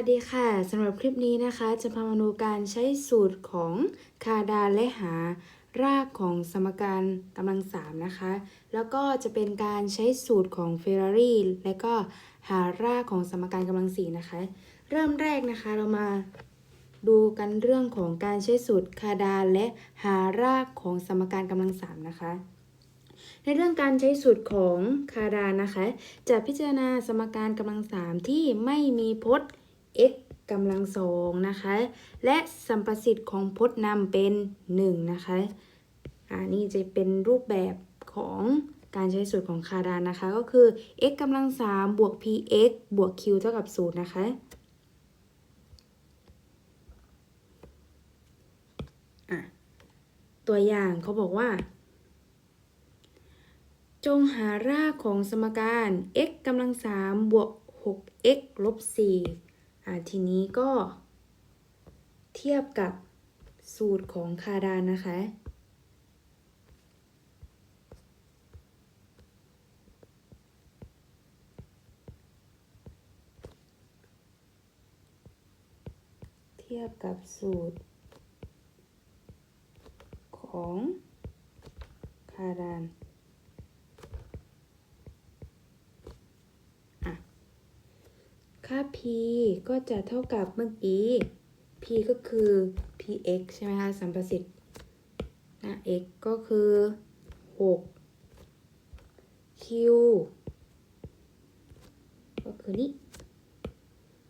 สวัสดีค่ะสำหรับคลิปนี้นะคะจะพามาดูการใช้สูตรของคาดาและหารากของสมการกำลังสามนะคะ แล้วก็จะเป็นการใช้สูตรของเฟอร์รารี่และก็หารากของสมการกำลังสี่นะคะ เริ่มแรกนะคะเรามาดูกันเรื่องของการใช้สูตรคาดาและหารากของสมการกำลังสามนะคะในเรื่องการใช้สูตรของคาดานะคะ จะพิจารณาสมการกำลังสามที่ไม่มีพจน์ x กำลังสองนะคะ และสัมประสิทธิ์ของพจน์นำเป็น 1 นะคะอ่านี่จะเป็นรูปแบบของการใช้สูตรของคาดานนะคะ ก็คือ x กำลังสามบวก px บวก q เท่ากับ0นะคะอะตัวอย่างเขาบอกว่า จงหารากของสมการ x กำลังสามบวก 6x ลบ4อ่ ทีนี้ก็เทียบกับสูตรของคาดานนะคะ เทียบกับสูตรของคาดาน ค่า p ก็จะเท่ากับเมื่อกี้ p ก็คือ px ใช่ไหมคะสัมประสิทธิ์นะ x ก็คือ 6 q ก็คือนี้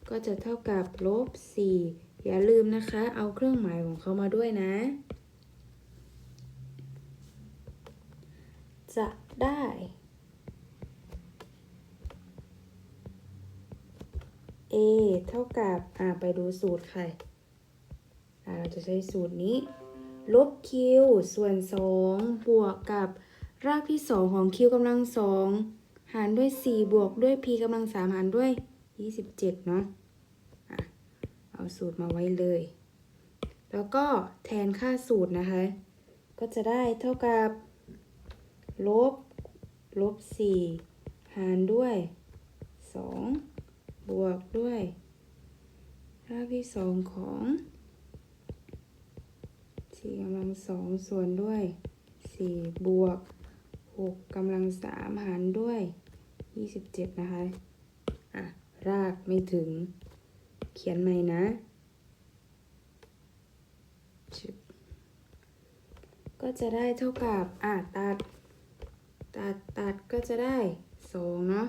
ก็จะเท่ากับลบ 4 อย่าลืมนะคะ เอาเครื่องหมายของเขามาด้วยนะ จะได้ a เท่ากับอ่าไปดูสูตรค่ะอ่าเราจะใช้สูตรนี้ ลบ q ส่วน 2 บวกกับรากที่ 2 ของ q กำลัง 2 หารด้วย 4 บวกด้วย p กำลัง 3 หารด้วย 27 เนาะอะเอาสูตรมาไว้เลย แล้วก็แทนค่าสูตรนะคะ ก็จะได้เท่ากับ ลบ ลบ 4 หารด้วย 2 บวกด้วยรากที่สองของสี่กำลังสองส่วนด้วยสี่บวกหกกำลังสามหารด้วยยี่สิบเจ็ดนะคะ อะ รากไม่ถึง เขียนใหม่นะ ก็จะได้เท่ากับ อะ ตัด ตัด ตัดก็จะได้สองเนาะ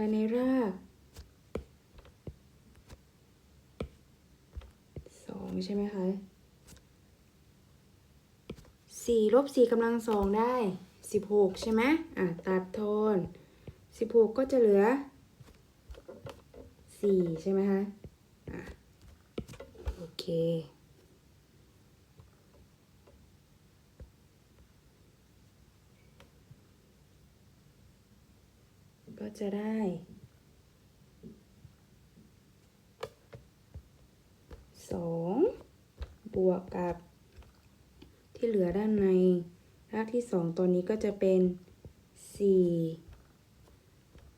ายในรากสองใช่ไหมคะสี่ลบสี่กำลังสองได้สิบหกใช่ไหมอะ ตัดโทนสิบหกก็จะเหลือสี่ใช่ไหมคะ อะ โอเค ก็ จะได้สองบวกกับ ที่เหลือด้านในรากที่สองตัวนี้ก็จะเป็นสี่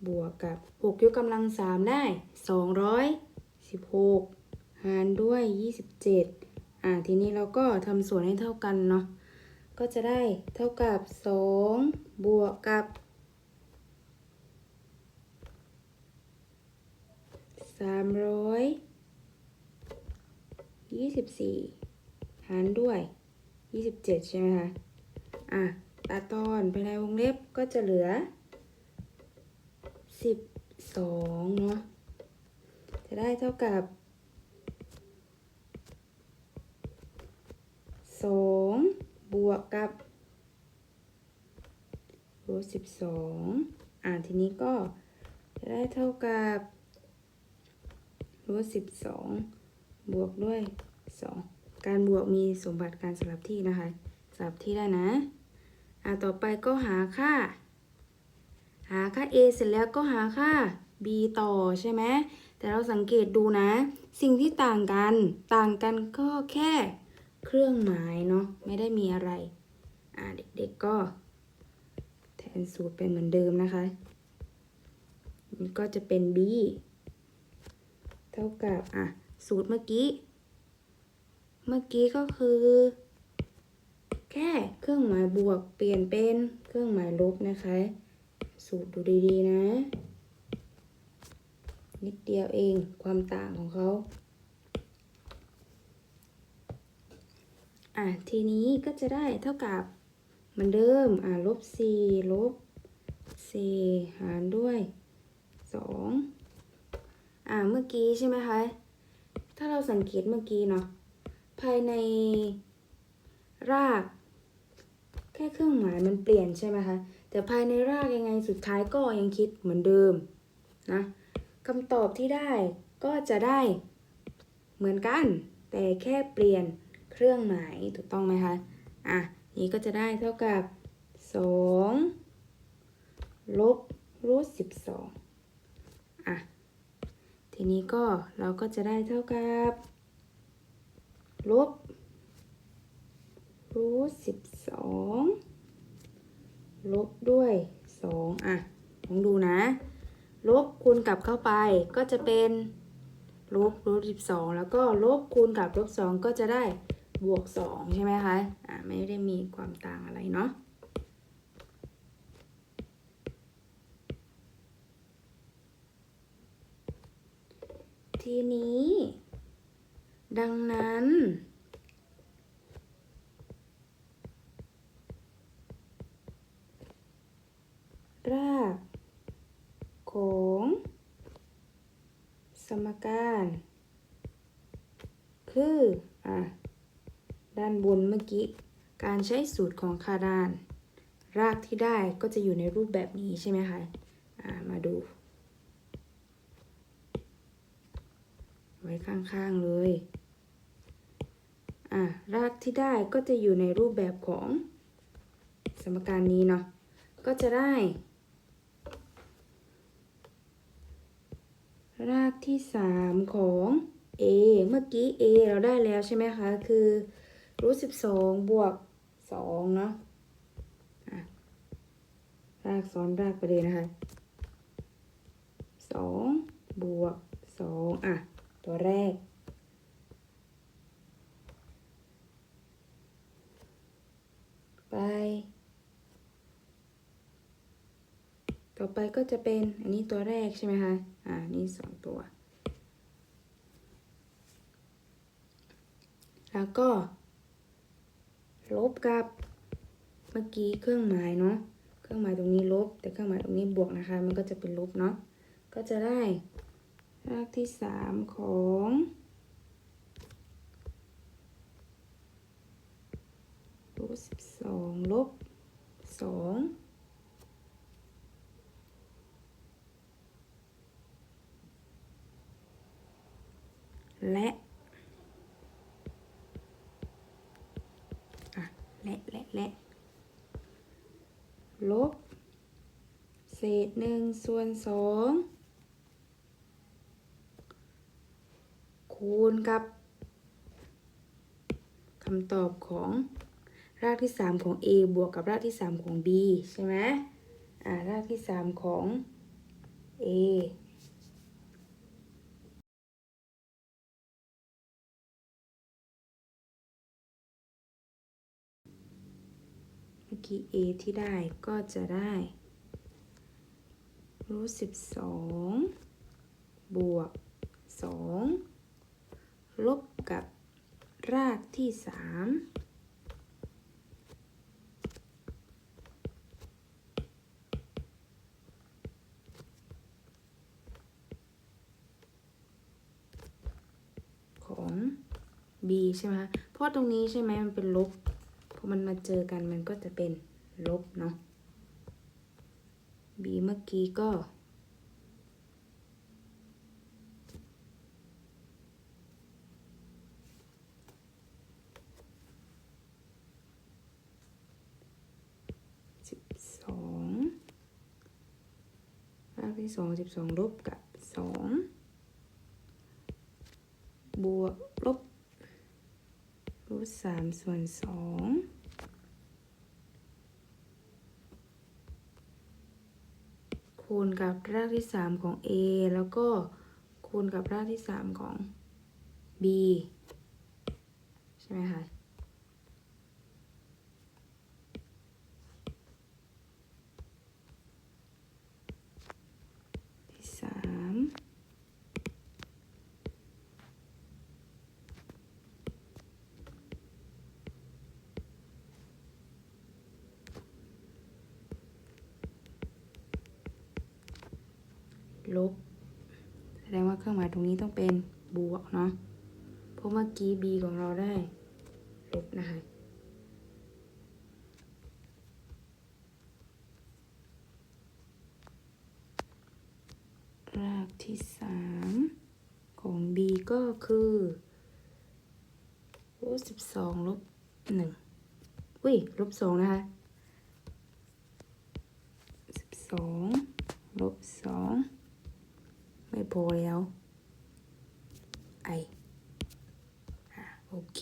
บวกกับหกยกกำลังสามได้สองร้อยสิบหกหารด้วยยี่สิบเจ็ดอ่า ทีนี้เราก็ทำส่วนให้เท่ากันเนาะ ก็จะได้เท่ากับสองบวกกับ สามร้อยยี่สิบสี่หารด้วยยี่สิบเจ็ดใช่ไหมคะ อะตัดตอนภายในวงเล็บก็จะเหลือสิบสองเนาะ จะได้เท่ากับสองบวกกับรูทสิบสองอะทีนี้ก็จะได้เท่ากับ รูทสิบสองบวกด้วยสองการบวกมีสมบัติการสลับที่นะคะ สลับที่ได้นะ อะต่อไปก็หาค่า หาค่า a เสร็จแล้วก็หาค่า b ต่อใช่ไหมแต่เราสังเกตดูนะ สิ่งที่ต่างกัน ต่างกันก็แค่เครื่องหมายเนาะไม่ได้มีอะไร อะเด็กๆก็แทนสูตรเป็นเหมือนเดิมนะคะ ก็จะเป็น b ท่ากับอะสูตรเมื่อกี้ เมื่อกี้ก็คือ แค่เครื่องหมายบวกเปลี่ยนเป็นเครื่องหมายลบนะคะ สูตรดูดีๆนะ นิดเดียวเองความต่างของเขาอะทีนี้ก็จะได้เท่ากับเหมือนเดิมอะลบสี่ลบสี่หารด้วยส อะเมื่อกี้ใช่ไหมคะ ถ้าเราสังเกตเมื่อกี้เนาะภายในราก แค่เครื่องหมายมันเปลี่ยนใช่ไหมคะ แต่ภายในรากยังไงสุดท้ายก็ยังคิดเหมือนเดิมนะคำตอบที่ได้ก็จะได้เหมือนกัน แต่แค่เปลี่ยนเครื่องหมายถูกต้องไหมคะอะนี้ก็จะได้เท่ากับสองลบรูทสิบสองอะ ทีนี้ก็เราก็จะได้เท่ากับลบรูทสิบสองลบด้วยสองอะลองดูนะ ลบคูณกลับเข้าไปก็จะเป็นลบรูทสิบสองแล้วก็ลบคูณกับลบสองก็จะได้บวกสองใช่ไหมคะ อะไม่ได้มีความต่างอะไรเนาะ ทีนี้ ดังนั้น รากของสมการ คือ อะ ด้านบนเมื่อกี้ การใช้สูตรของคาดาน รากที่ได้ก็จะอยู่ในรูปแบบนี้ใช่ไหมคะ อะ มาดู ว้ข้างๆเลย อะ รากที่ได้ก็จะอยู่ในรูปแบบของ สมการนี้เนาะ ก็จะได้ รากที่สามของ a เมื่อกี้ a เราได้แล้วใช่ไหมคะ คือรูทสิบสองบวกสองเนาะอะรากซ้อนรากไปเลยนะคะสองบวกสองอะ ตัวแรก ไป ต่อไปก็จะเป็นอันนี้ตัวแรกใช่ไหมคะอ่านี่สองตัว แล้วก็ ลบกับเมื่อกี้เครื่องหมายเนาะเครื่องหมายตรงนี้ลบ แต่เครื่องหมายตรงนี้บวกนะคะ มันก็จะเป็นลบเนาะก็จะได้ รากที่สามของรูทสิบสองลบสองและอะและและและลบ เศษหนึ่งส่วนสอง คูณกับคำตอบของรากที่ 3 ของ a บวกกับรากที่ 3 ของ b ใช่ไหมอ่ารากที่ 3 ของ a เมื่อกี้ a ที่ได้ก็จะได้รูทสิบสองบวกสอง ลบกับรากที่สามของ b ใช่ไหมคะเพราะตรงนี้ใช่ไหมมันเป็นลบพอมันมาเจอกันมันก็จะเป็นลบเนาะ b เมื่อกี้ก็ สิบสองรากที่สองสิบสองลบกับสองบวกลบรูทสามส่วนสองคคูณกับรากที่สามของ a แล้วก็คูณกับรากที่สามของ b ใช่ไหมคะ ที่สามลบ แสดงว่าเครื่องหมาย ตรงนี้ต้องเป็นบวกเนาะ เพราะเมื่อกี้ b ของเราได้ลบนะคะรากที่สามของ b ก็คือลบสิบสองลบหนึ่งอุ้ยลบสองนะคะสิบสองลบสองไม่พอแล้ว โอเค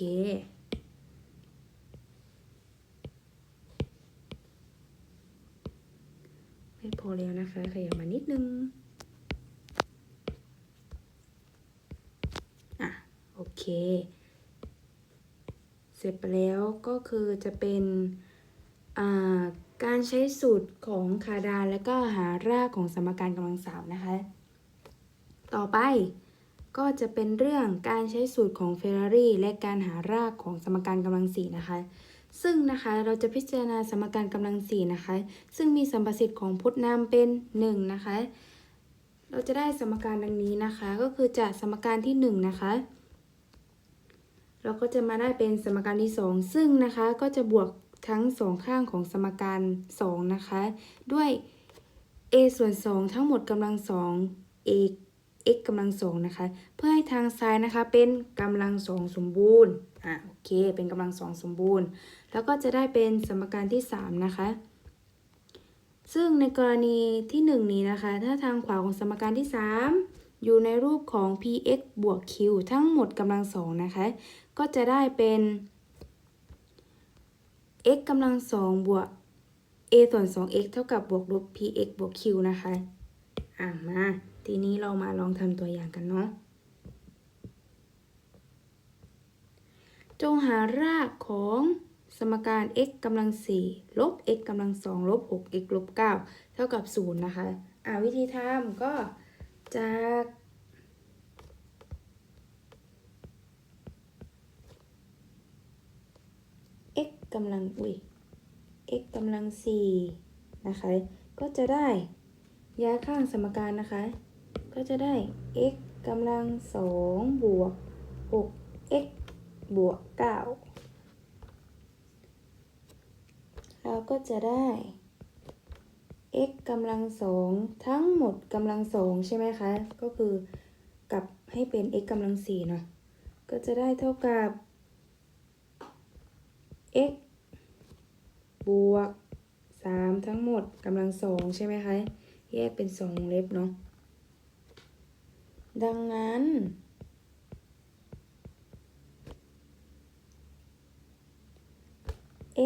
ไม่พอแล้วนะคะขยับมานิดนึง อะ โอเค เสร็จไปแล้วก็คือจะเป็นาการใช้สูตรของคาดานแล้วก็หารากของสมการกำลังสามนะคะ ต่อไป ก็จะเป็นเรื่องการใช้สูตรของเฟอร์รารี่และการหารากของสมการกำลังสี่นะคะ ซึ่งนะคะเราจะพิจารณาสมการกำลังสี่นะคะ ซึ่งมีสัมประสิทธิ์ของพจน์นามเป็นหนึ่งนะคะ เราจะได้สมการดังนี้นะคะ ก็คือจากสมการที่หนึ่งนะคะเราก็จะมาได้เป็นสมการที่สองซึ่งนะคะก็จะบวกทั้งสองข้างของสมการสองนะคะ ด้วย a ส่วนสองทั้งหมดกำลังสอง a x กำลังสองนะคะ เพื่อให้ทางซ้ายนะคะเป็นกำลังสองสมบูรณ์อะโอเค เป็นกำลังสองสมบูรณ์ แล้วก็จะได้เป็นสมการที่สามนะคะ ซึ่งในกรณีที่หนึ่งนี้นะคะ ถ้าทางขวาของสมการที่สามอยู่ในรูปของ px บวก q ทั้งหมดกำลังสองนะคะ ก็จะได้เป็น x กำลังสองบวก a ส่วน 2x เท่ากับบวกลบ px บวก q นะคะ อะมา ทีนี้เรามาลองทำตัวอย่างกันเนาะจงหารากของสมการ x กำลัง4ลบ x กำลัง2ลบ 6x ลบ9เท่ากับ 0 นะคะ อ่าวิธีทำก็จาก x กำลัง อุ้ย x กำลัง4นะคะ ก็จะได้ย้ายข้างสมการนะคะ ก็จะได้ x กำลัง2บวก 6x บวก 9 เราก็จะได้ x กำลังสองทั้งหมดกำลังสองใช่ไหมคะ ก็คือกลับให้เป็น x กำลังสี่เนาะก็จะได้เท่ากับ x บวกสามทั้งหมดกำลังสองใช่ไหมคะ แยกเป็นสองเล็บเนาะ ดังนั้น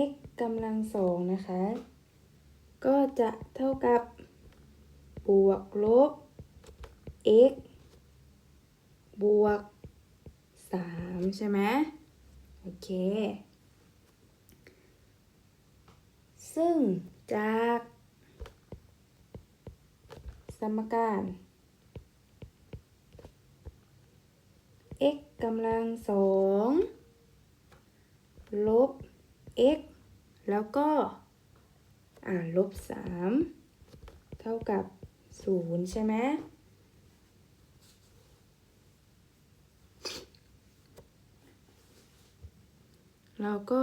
x กำลังสองนะคะ ก็จะเท่ากับบวกลบ x บวกสามใช่ไหมโอเค ซึ่งจาก สมการ x กำลังสองลบ x แล้วก็ อ่าลบสามเท่ากับศูนย์ใช่ไหมเราก็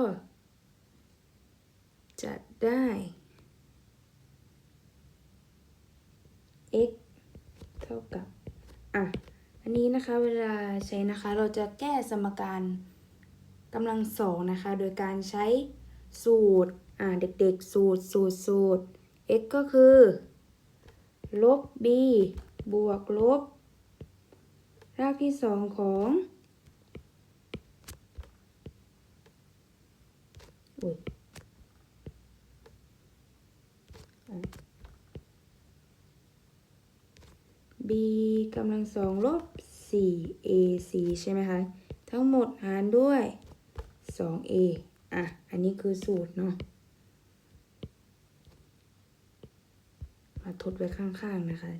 จะได้ x เท่ากับ อะ อันนี้นะคะเวลาใช้นะคะเราจะแก้สมการกำลังสองนะคะ โดยการใช้สูตรอ่าเด็กๆ สูตรสูตรสูตร x ก็คือลบ b บวกลบ รากที่สองของอุ้ยอะ b กำลังสองลบ 4 ac ใช่ไหมคะ ทั้งหมดหารด้วย 2a อะ อันนี้คือสูตรเนาะ มาทดไว้ข้างๆนะคะ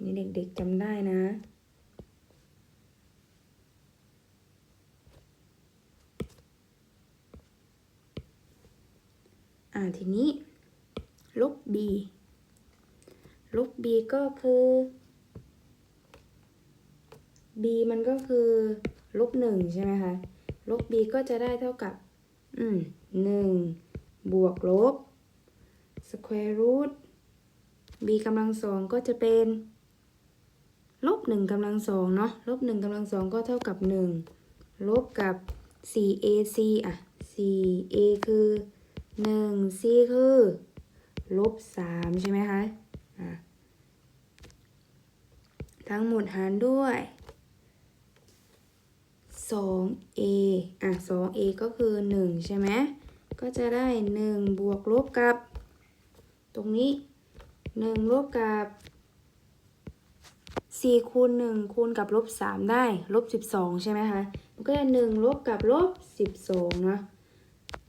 นี่เด็กๆจำได้นะอ่าทีนี้ ลบ b ลบ b ก็คือ b มันก็คือลบหนึ่งใช่ไหมคะลบ b ก็จะได้เท่ากับ อืมหนึ่งบวกลบ square root b กำลังสองก็จะเป็นลบหนึ่งกำลังสองเนาะลบหนึ่งกำลังสองก็เท่ากับหนึ่งลบกับ 4ac อะ 4a คือหนึ่ง c คือลบสามใช่ไหมคะ ทั้งหมดหารด้วย 2a อะ 2a ก็คือ 1 ใช่ไหม ก็จะได้ 1 บวกลบกับ ตรงนี้ 1 ลบกับ 4 คูณ 1 คูณกับลบ 3 ได้ ลบ 12 ใช่ไหมคะ มันก็จะ1ลบกับลบ 12 เนาะ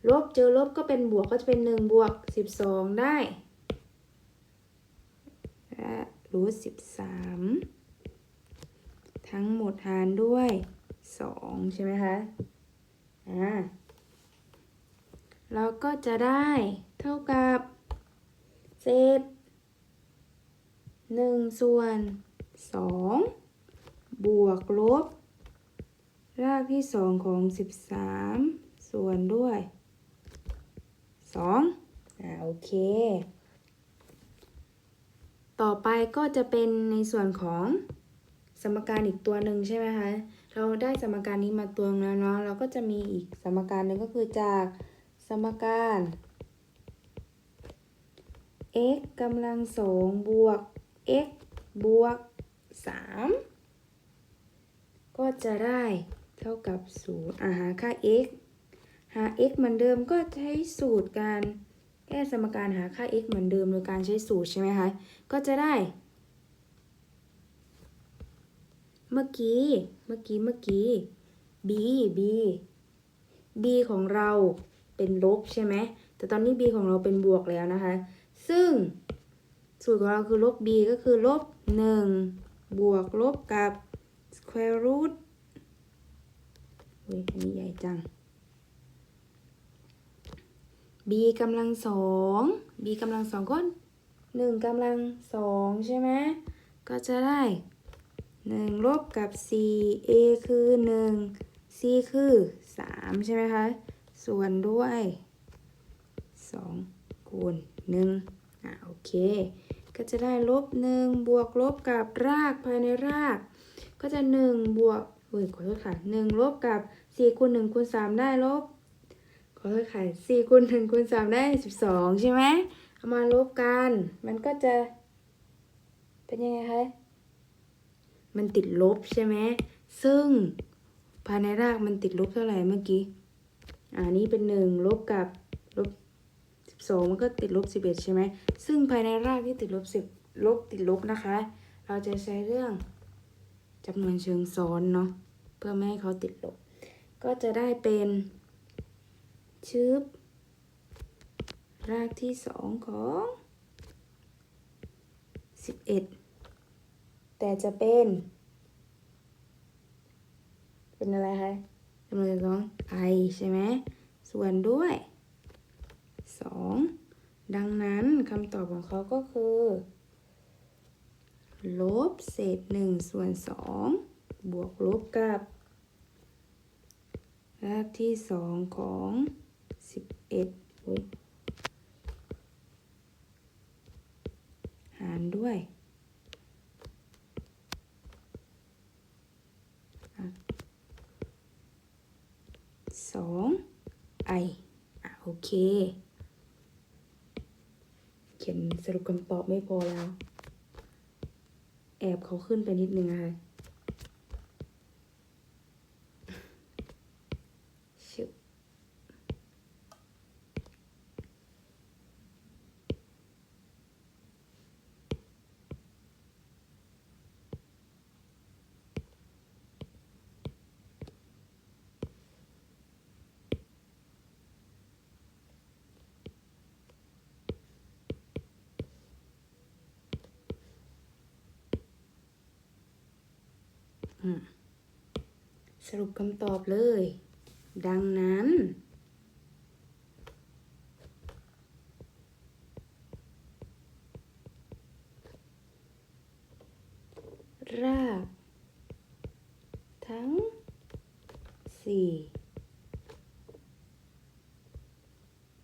ลบเจอลบก็เป็นบวกก็จะเป็น 1 บวก 12 ได้และรูท13 ทั้งหมดหารด้วย2ใช่ไหมคะ อ่า เราก็จะได้เท่ากับเศษ1ส่วน2บวกลบ รากที่2ของ13ส่วนด้วย2อ่าโอเค ต่อไปก็จะเป็นในส่วนของ สมการอีกตัวหนึ่งใช่ไหมคะ เราได้สมการนี้มาตัวนึงแล้วเนาะ เราก็จะมีอีกสมการหนึ่งก็คือจากสมการ x กำลังสองบวก x บวก 3 ก็จะได้เท่ากับ0อ่าหาค่า x หา x เหมือนเดิมก็ใช้สูตรการแก้สมการหาค่า x เหมือนเดิมโดยการใช้สูตรใช่ไหมคะ ก็จะได้ เมื่อกี้ เมื่อกี้ เมื่อกี้ b b b ของเราเป็นลบใช่ไหม แต่ตอนนี้ b ของเราเป็นบวกแล้วนะคะ ซึ่งสูตรของเราคือลบ b ก็คือลบ1บวกลบกับ square root อุ้ยอันนี้ใหญ่จัง b กำลังสอง b กำลังสองก็หนึ่งกำลังสองใช่ไหม ก็จะได้ หนึ่งลบกับ 4 a คือหนึ่ง c คือสามใช่ไหมคะ ส่วนด้วยสองคูณหนึ่งอะโอเค ก็จะได้ลบหนึ่งบวกลบกับรากภายในราก ก็จะหนึ่งบวกเฮ้ยขอโทษค่ะหนึ่งลบกับสี่คูณหนึ่งคูณสามได้ลบ ขอโทษค่ะสี่คูณหนึ่งคูณสามได้สิบสองใช่ไหมเอามาลบกัน มันก็จะเป็นยังไงคะ มันติดลบใช่ไหมซึ่งภายในรากมันติดลบเท่าไหร่เมื่อกี้อ่านี่เป็นหนึ่งลบกับลบสิบสองมันก็ติดลบสิบเอ็ดใช่ไหมซึ่งภายในรากที่ติดลบสิบลบติดลบนะคะ เราจะใช้เรื่องจำนวนเชิงซ้อนเนาะเพื่อไม่ให้เขาติดลบ ก็จะได้เป็นชืบรากที่สองของสิบเอ็ด แต่จะเป็น เป็นอะไรคะจำนวนเชิงซ้อใช่ไหม ส่วนด้วยสองดังนั้นคำตอบของเขาก็คือ ลบเศษหนึ่งส่วนสองบวกลบกับรากที่สองของสิบเอ็ดหารด้วยอะสองไออะโอเค เขียน สรุปคำตอบไม่พอแล้ว แอบเขาขึ้นไปนิดนึงนะคะชึบ อืม สรุปคำตอบเลย ดังนั้น ราก ทั้งสี่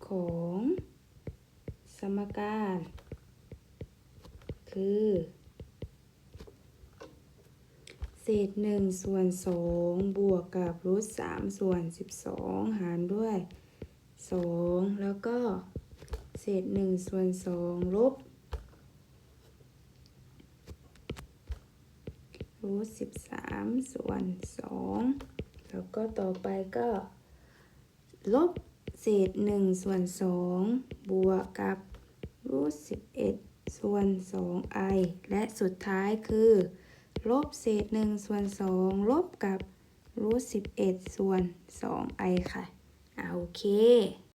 ของสมการ คือ เศษหนึ่งส่วนสองบวกกับรูทสามส่วนสิบสองหารด้วยสองแล้วก็เศษหนึ่งส่วนสองลบรูทสิบสามส่วนสองแล้วก็ต่อไปก็ ลบเศษหนึ่งส่วนสองบวกกับรูทสิบเอ็ดส่วนสองไอและสุดท้ายคือ ลบเศษหนึ่งส่วนสองลบกับรูทสิบเอ็ดส่วนสองไอค่ะ อ่าโอเค